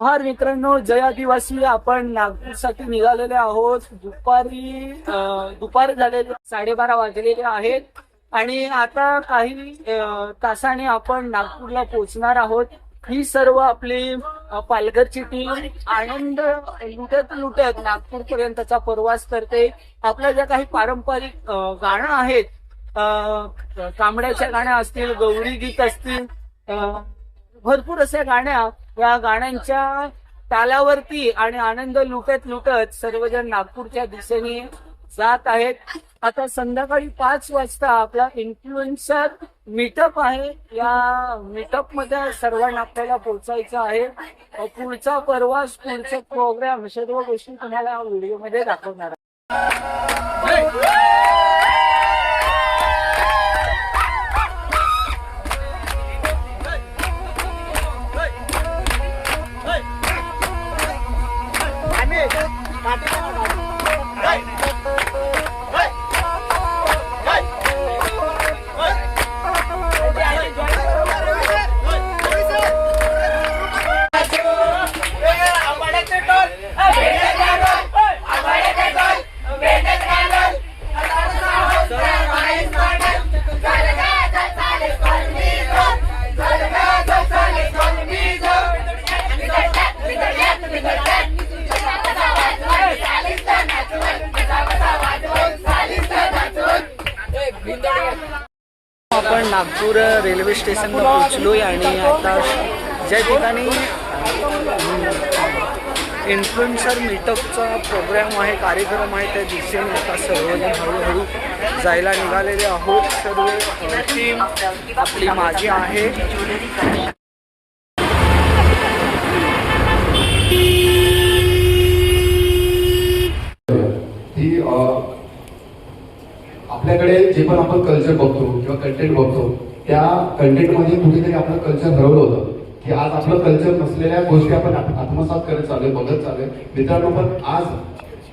हार मित्रांनो जय आदिवासी. आपण नागपूरसाठी निघालेले आहोत. दुपारी दुपार झालेले साडेबारा वाजलेले आहेत. आणि आता काही तासाने आपण नागपूरला पोहोचणार आहोत. ही सर्व आपली पालघरची टीम आनंद लुटत लुटत नागपूर पर्यंतचा प्रवास करते. आपल्या ज्या काही पारंपरिक गाणं आहेत तांबड्याच्या कांबड्याच्या गाण्या असतील गौरी गीत असतील भरपूर अशा गाण्या या गाण्यांच्या तालावरती आणि आनंद लुटत लुटत सर्वजण नागपूरच्या दिशेने जात आहेत. आता संध्याकाळी पाच वाजता आपला इन्फ्लुएन्सर मीटअप आहे. या मीटअपमध्ये सर्वांना आपल्याला पोहोचायचं आहे. पुढचा प्रवास पुढचा प्रोग्राम सर्व गोष्टी तुम्हाला व्हिडिओमध्ये दाखवणार आहे. आपण नागपूर रेल्वे स्टेशनला आहे आणि आता ज्या ठिकाणी इन्फ्लुएन्सर मीटअपचा प्रोग्राम आहे कार्यक्रम आहे त्या दिशेने आता सर्वजण हळूहळू जायला निघालेले आहोत. सर्व टीम आपली माझी आहे. आपल्याकडे जे पण आपण कल्चर बघतो किंवा कंटेंट बघतो. त्या कंटेंटमध्ये कुठेतरी आपलं कल्चर हरवलं होतं. की आज आपलं कल्चर नसलेल्या गोष्टी आपण आत्मसात करत चाललोय बघत चाललोय. मित्रांनो पण आज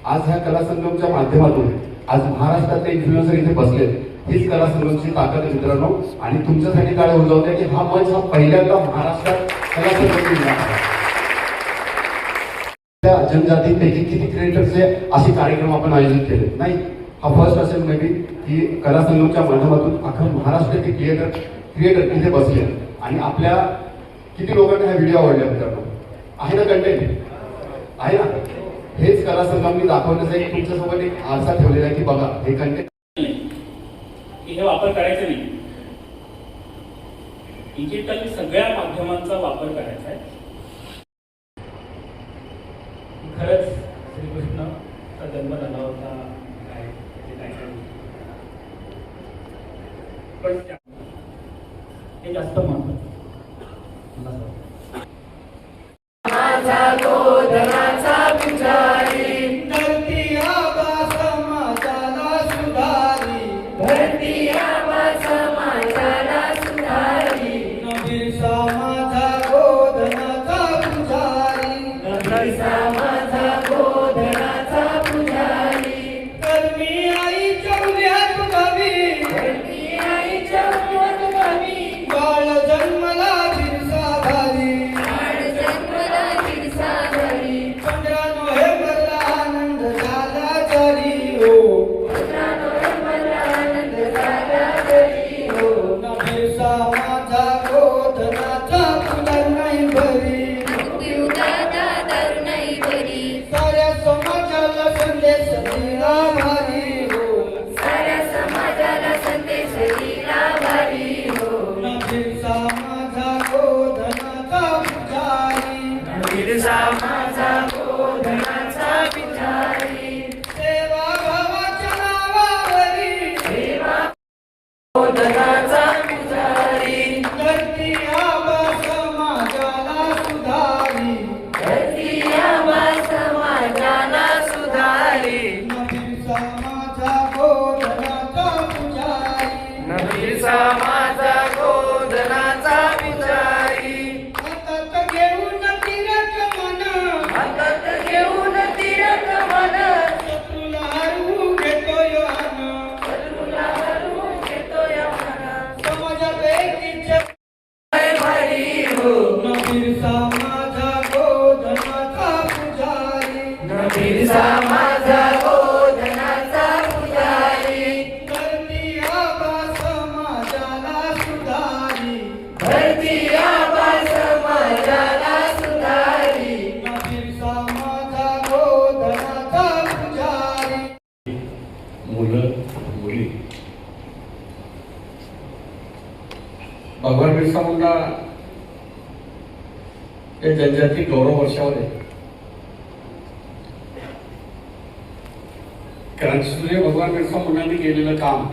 आज ह्या कला संगमच्या माध्यमातून आज महाराष्ट्रातले इन्फ्लुएन्सर इथे बसलेत. हीच कला संगमची ताकद आहे मित्रांनो. आणि तुमच्यासाठी काय उजवते की हा मंच हा पहिल्यांदा महाराष्ट्रात कला संगम त्या जनजातीपैकी किती क्रिएटर्सचे असे कार्यक्रम आपण आयोजित केले? नाही. हा फर्स्ट असेल मे बी की कला संगमच्या माध्यमातून अख्खा महाराष्ट्राचे क्रिएटर क्रिएटर तिथे बसले. आणि आपल्या किती लोकांना हा व्हिडिओ आवडला मित्रांनो? आहे ना कंटेंट आहे ना? हेच कला संगमनी दाखवण्याचा एक तुमच्यासोबत एक आरसा ठेवलेला आहे की बघा हे कंटेंट की हे वापर करायचं नाही. डिजिटल सगळ्या माध्यमांचा वापर करायचा आहे. खरंच श्रीकृष्णचा जन्म झाला होता काय ते काय काय. पण त्या- हे जास्त महत्वाचं मला Oh, त्यांच्यासाठी गौरव वर्षावर आहे. क्रांतीसूर्य भगवान बिरसा मुलांनी केलेलं काम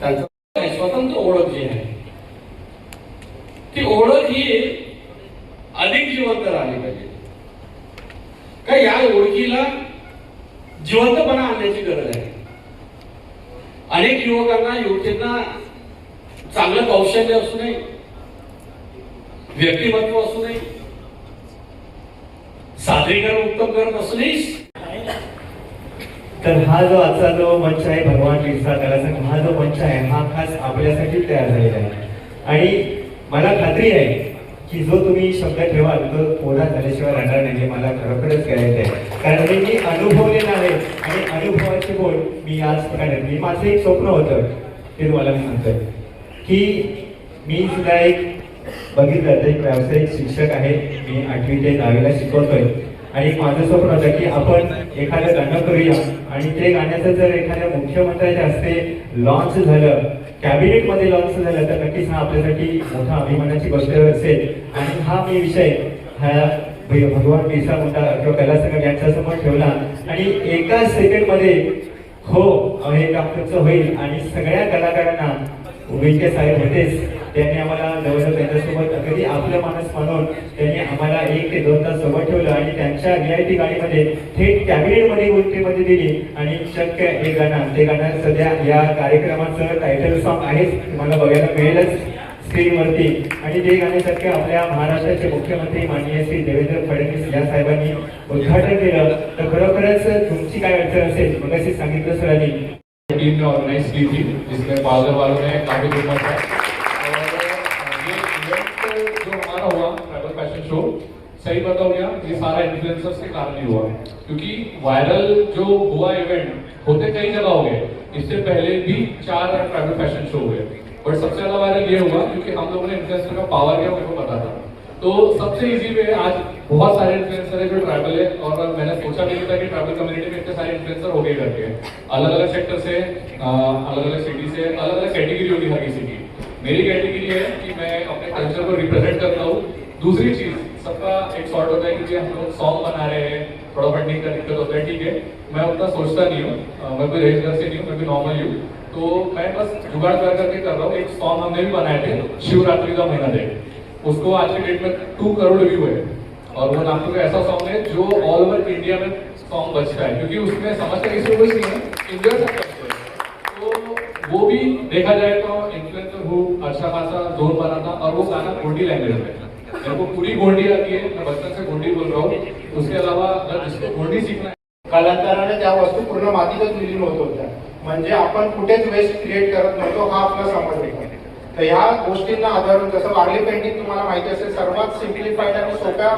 त्यांचं स्वतंत्र ओळख जी आहे ती ओळख ही अधिक जिवंत राहिली पाहिजे. का या ओळखीला जिवंतपणा आणण्याची गरज आहे. अनेक युवकांना युवतींना चांगलं कौशल्य असू नये. व्यक्तिमत्व असू नये. सादरीकरण उत्तम करत असू तर हा जो आजचा जो मंच आहे भगवान त्याला कलासंघ हा जो मंच आहे. हा खास आपल्यासाठी तयार झालेला आहे. आणि मला खात्री आहे की जो तुम्ही शब्द ठेवाल तो पोरा झाल्याशिवाय राहणार नाही मला खरोखरच करायचं आहे. कारण हे मी अनुभवलेलं आहे आणि अनुभवाची बोल मी आज प्रकारे मी माझं एक स्वप्न होतं ते तुम्हाला मी सांगतोय की मी सुद्धा एक बघितलं तर एक व्यावसायिक शिक्षक आहे मी आठवी ते दहावीला शिकवतोय. आणि माझं स्वप्न होतं की आपण एखादं गाणं करूया. आणि ते गाण्याचं जर एखाद्या मुख्यमंत्र्याच्या हस्ते लॉन्च झालं कॅबिनेटमध्ये लॉन्च झालं तर नक्कीच हा आपल्यासाठी मोठा अभिमानाची गोष्ट असेल. आणि हा मी विषय हा भगवान बिरसा मुंडा किंवा कैलासकर यांच्यासमोर ठेवला. आणि एका सेकंडमध्ये हो हे काम तुमचं होईल. आणि सगळ्या कलाकारांना विखे साहेब होतेच. त्यांनी आम्हाला जवळजवळ त्यांच्यासोबत अगदी आपलं माणूस म्हणून त्यांनी आम्हाला एक ते दोन तास सोबत ठेवलं आणि त्यांच्या रियालिटी गाडीमध्ये थेट कॅबिनेटमध्ये गोष्टीमध्ये दिली. आणि शक्य हे गाणं ते गाणं सध्या या कार्यक्रमाचं टायटल सॉन्ग आहेच. तुम्हाला बघायला मिळेलच स्क्रीनवरती आणि ते गाणे आपल्या महाराष्ट्राचे मुख्यमंत्री माननीय श्री देवेंद्र फडणवीस या साहेबांनी उद्घाटन केलं. तर खरोखरच तुमची काय अडचण असेल मग सांगितलं सरांनी. टीम ने ऑर्गेनाइज की थी जिसमें पालघर वालों ने काफी हिम्मत है सही बताओ क्या ये सारा इन्फ्लुएंसर्स के कारण ही हुआ क्योंकि वायरल जो हुआ इवेंट होते कई जगह हो गए। इससे पहले भी चार ट्रैवल फ़ैशन शो हुए। बट सबसे ज़्यादा वायरल ये हुआ, क्योंकि हम लोगों ने इन्फ्लुएंसर का पावर क्या, मेरे को पता था। तो सबसे इजी वे आज बहुत सारे इन्फ्लुएंसर है जो ट्रैवल है, और मैंने सोचा नहीं था कि ट्रैवल कम्युनिटी में इतने सारे इन्फ्लुएंसर हो गए करके। अलग अलग सेक्टर से अलग अलग सिटी से अलग अलग कैटेगरी होगी हर किसी की। मेरी कैटेगरी है कि मैं अपने कल्चर को रिप्रेजेंट करता हूँ। दूसरी चीज़ सबका एक शॉर्ट होता है कि जी हम लोग सॉन्ग बना रहे हैं, थोड़ा फंडिंग का दिक्कत होता है, ठीक है। मैं उतना सोचता नहीं हूँ। मैं कोई रेस घर से नहीं हूँ, मैं भी नॉर्मल हूँ तो मैं बस जुगाड़ कर करके कर रहा हूँ। एक सॉन्ग हमने भी बनाए थे, शिवरात्रि का महीना दे उसको आज के डेट में टू करोड़ व्यू है। और वो नागपुर का ऐसा सॉन्ग है जो ऑल ओवर इंडिया में सॉन्ग बजता है। क्योंकि उसमें समझता किसी को कुछ नहीं है इंजॉय तो वो भी देखा जाए तो इन्फ्लुएंसर हूँ अच्छा खासा ज़ोर बना था, और वो गाना गोंडी लैंग्वेज में को पूरी गोंडी आती है मैं बचपन से गोंडी बोल रहा हूँ। उसके अलावा अगर जिसको गोंडी सीखना है। कालांतराने त्या वस्तू पूर्ण मातीतच विलीन होत होत्या म्हणजे आपण कुठेच वेस्ट क्रिएट करत नव्हतो हा आपला समज होता तर ह्या गोष्टींना आधारून जसं वारली पेंटिंग तुम्हाला माहिती असेल सर्वात सिम्प्लिफाईड आणि सोप्या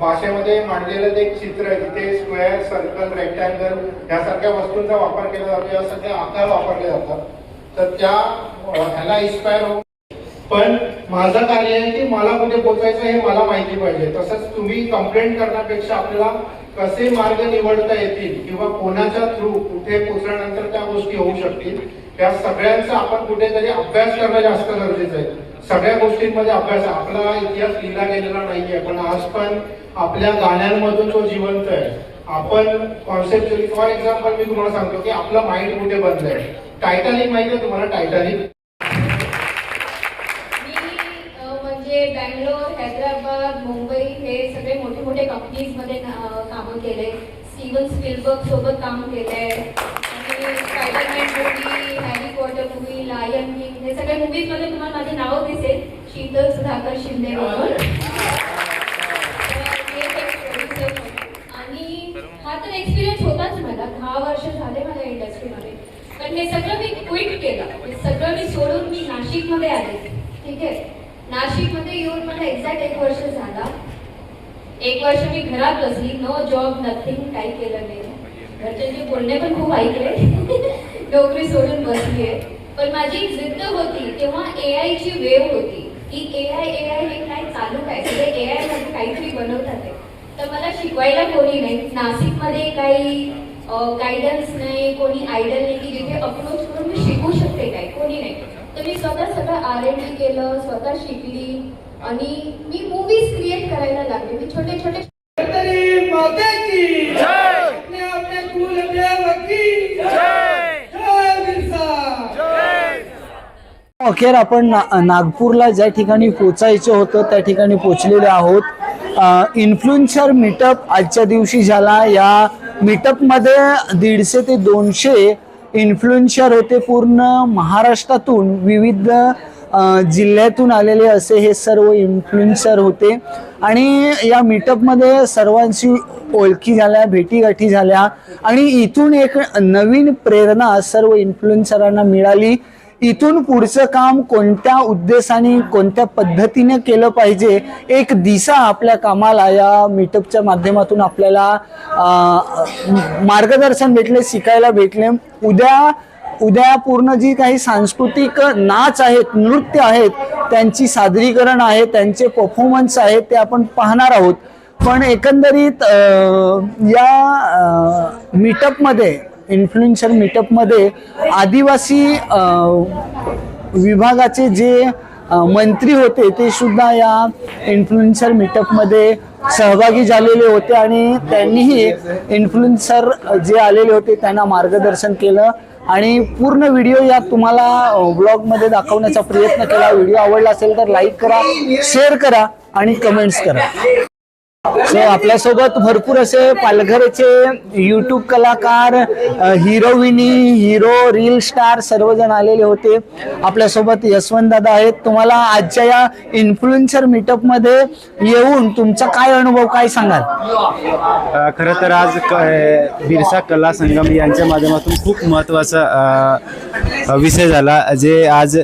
भाषेमध्ये मांडलेलं ते एक चित्र आहे तिथे स्क्वेअर सर्कल रेक्टँगल यासारख्या वस्तूंचा वापर केला जातो यासारखे आकार वापरले जातात. तर त्या ह्याला इन्स्पायर होऊन पण माझं कार्य आहे की मला कुठे पोहोचायचं हे मला माहिती पाहिजे. तसंच तुम्ही कंप्लेंट करण्यापेक्षा आपल्याला कसे मार्ग निवडता येतील किंवा कोणाच्या थ्रू कुठे पोहोचल्यानंतर त्या गोष्टी होऊ शकतील त्या सगळ्यांचा आपण कुठेतरी अभ्यास करणं जास्त गरजेचं आहे. सगळ्या गोष्टींमध्ये अभ्यास आहे. आपला इतिहास लिहिला गेलेला नाहीये पण आज पण आपल्या गाण्यांमधून तो जिवंत आहे आपण कॉन्सेप्ट फॉर एक्झाम्पल मी तुम्हाला सांगतो की आपलं माइंड कुठे बनलंय टायटॅनिक माहिती आहे तुम्हाला? टायटॅनिक मोठे कंपनीजमध्ये का- कामं केले स्टीवन स्पिलबर्ग सोबत काम केलंय. आणि Spiderman movie Harry Potter movie Lion King हे सगळ्या मूवीजमध्ये तुम्हाला माझे नाव दिसेल. शीतल सुधाकर शिंदे म्हणून आणि हा तर एक्सपिरियन्स होताच मला. दहा वर्ष झाले मला इंडस्ट्रीमध्ये पण हे सगळं मी क्विट केलं. हे सगळं मी सोडून मी नाशिकमध्ये आले. ठीक आहे? नाशिकमध्ये येऊन मला एक्झॅक्ट एक वर्ष झाला. एक वर्ष मी घरात बसली. नो जॉब नथिंग काही केलं नाही. घरच्यांचे बोलणे पण खूप ऐकले. नोकरी सोडून बसली आहे पण माझी एक जिद्द होती तेव्हा ए आयची वेव होती. की ए आय ए आय हे काय चालू काय? सगळे ए आयमध्ये काहीतरी बनवतात तर मला शिकवायला कोणी नाही. नाशिकमध्ये काही गायडन्स नाही कोणी आयडल नाही की जिथे अप्रोच करून मी शिकू शकते काय? कोणी नाही. तर मी स्वतः सगळं आर एन डी केलं स्वतः शिकली. आणि मी मूवीज क्रिएट करायला लागले. मी छोटे छोटे अखेर आपण ना- नागपूरला ज्या ठिकाणी पोचायचं होतं त्या ठिकाणी पोचलेले आहोत. इन्फ्लुएन्सर मीटअप आजच्या दिवशी झाला. या मीटअपमध्ये दीडशे ते दोनशे इन्फ्लुएन्सर होते पूर्ण महाराष्ट्रातून विविध जिल्ह्यातून आलेले असे हे सर्व इन्फ्लुएन्सर होते. आणि या मीटअपमध्ये सर्वांशी ओळखी झाल्या भेटीगाठी झाल्या. आणि इथून एक नवीन प्रेरणा सर्व इन्फ्लुएन्सरांना मिळाली. इथून पुढचं काम कोणत्या उद्देशाने कोणत्या पद्धतीने केलं पाहिजे एक दिशा आपल्या कामाला या मीटअपच्या माध्यमातून आपल्याला मार्गदर्शन भेटले शिकायला भेटले. उद्या उद्या पूर्ण जी काही सांस्कृतिक नाच आहेत नृत्य आहेत त्यांची सादरीकरण आहे त्यांचे परफॉर्मन्स आहेत ते आपण पाहणार आहोत. पण एकंदरीत या मीटअपमध्ये इन्फ्लुएन्सर मीटअपमध्ये आदिवासी विभागाचे जे मंत्री होते ते सुद्धा या इन्फ्लुएन्सर मीटअपमध्ये सहभागी झालेले होते आणि त्यांनीही इन्फ्लुएन्सर जे आलेले होते त्यांना मार्गदर्शन केलं. आणि पूर्ण व्हिडिओ या तुम्हाला ब्लॉगमध्ये दाखवण्याचा प्रयत्न केला. व्हिडिओ आवडला असेल तर लाईक करा शेअर करा आणि कमेंट्स करा. सो आपल्यासोबत भरपूर असे पालघरचे युट्यूब कलाकार हिरोविनी हिरो रील स्टार सर्वजण आलेले होते. आपल्यासोबत यशवंत दादा आहेत. तुम्हाला आजच्या या इन्फ्लुएन्सर मीटअपमध्ये येऊन तुमचा काय अनुभव काय सांगाल? खरं तर आज क बिरसा कला संगम यांच्या माध्यमातून खूप महत्त्वाचा विषय झाला. जे आज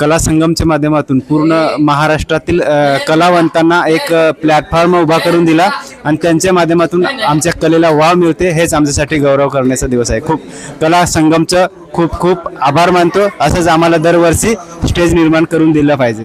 कला संगमच्या माध्यमातून पूर्ण महाराष्ट्रातील कलावंतांना एक प्लॅटफॉर्म उभा करून दिला आणि त्यांच्या माध्यमातून आमच्या कलेला वाव मिळते हेच आमच्यासाठी गौरव करण्याचा दिवस आहे. खूप कला संगमचं खूप खूप आभार मानतो असंच आम्हाला दरवर्षी स्टेज निर्माण करून दिलं पाहिजे.